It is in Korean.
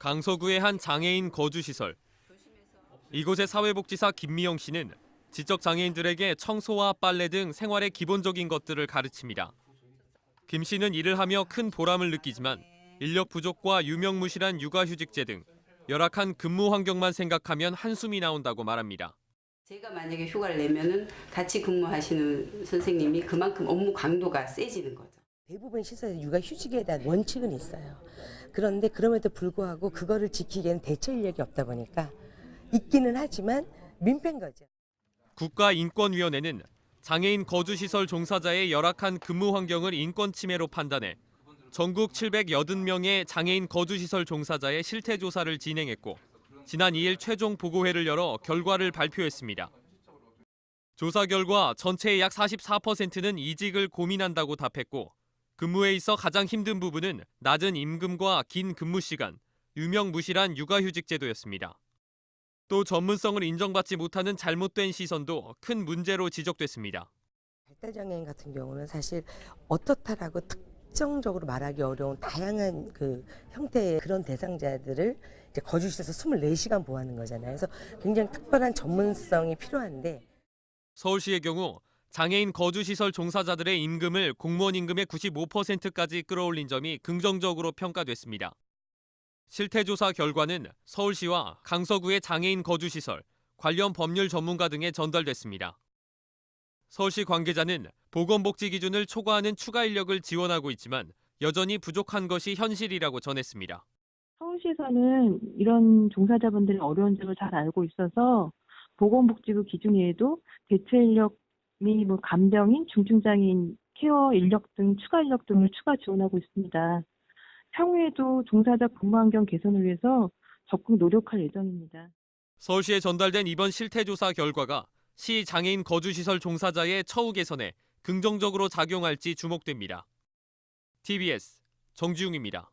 강서구의 한 장애인 거주시설. 이곳의 사회복지사 김미영 씨는 지적 장애인들에게 청소와 빨래 등 생활의 기본적인 것들을 가르칩니다. 김 씨는 일을 하며 큰 보람을 느끼지만 인력 부족과 유명무실한 육아휴직제 등 열악한 근무 환경만 생각하면 한숨이 나온다고 말합니다. 제가 만약에 휴가를 내면은 같이 근무하시는 선생님이 그만큼 업무 강도가 세지는 거죠. 대부분 시설에 육아 휴직에 대한 원칙은 있어요. 그런데 그럼에도 불구하고 그거를 지키기에는 대처 인력이 없다 보니까 있기는 하지만 민폐인 거죠. 국가인권위원회는 장애인 거주시설 종사자의 열악한 근무 환경을 인권 침해로 판단해 전국 780명의 장애인 거주시설 종사자의 실태 조사를 진행했고 지난 2일 최종 보고회를 열어 결과를 발표했습니다. 조사 결과 전체의 약 44%는 이직을 고민한다고 답했고 근무에 있어 가장 힘든 부분은 낮은 임금과 긴 근무 시간, 유명무실한 육아휴직 제도였습니다. 또 전문성을 인정받지 못하는 잘못된 시선도 큰 문제로 지적됐습니다. 발달장애인 같은 경우는 사실 어떻다라고 특정적으로 말하기 어려운 다양한 그 형태의 그런 대상자들을 이제 거주시에서 24시간 보호하는 거잖아요. 그래서 굉장히 특별한 전문성이 필요한데 서울시의 경우 장애인 거주시설 종사자들의 임금을 공무원 임금의 95%까지 끌어올린 점이 긍정적으로 평가됐습니다. 실태조사 결과는 서울시와 강서구의 장애인 거주시설, 관련 법률 전문가 등에 전달됐습니다. 서울시 관계자는 보건복지 기준을 초과하는 추가 인력을 지원하고 있지만 여전히 부족한 것이 현실이라고 전했습니다. 서울시에서는 이런 종사자분들의 어려운 점을 잘 알고 있어서 보건복지부 기준 외에도 대체 인력 및 뭐 간병인, 중증장애인 케어 인력 등 추가 인력 등을 추가 지원하고 있습니다. 향후에도 종사자 근무 환경 개선을 위해서 적극 노력할 예정입니다. 서울시에 전달된 이번 실태조사 결과가 시 장애인 거주시설 종사자의 처우 개선에 긍정적으로 작용할지 주목됩니다. TBS 정지웅입니다.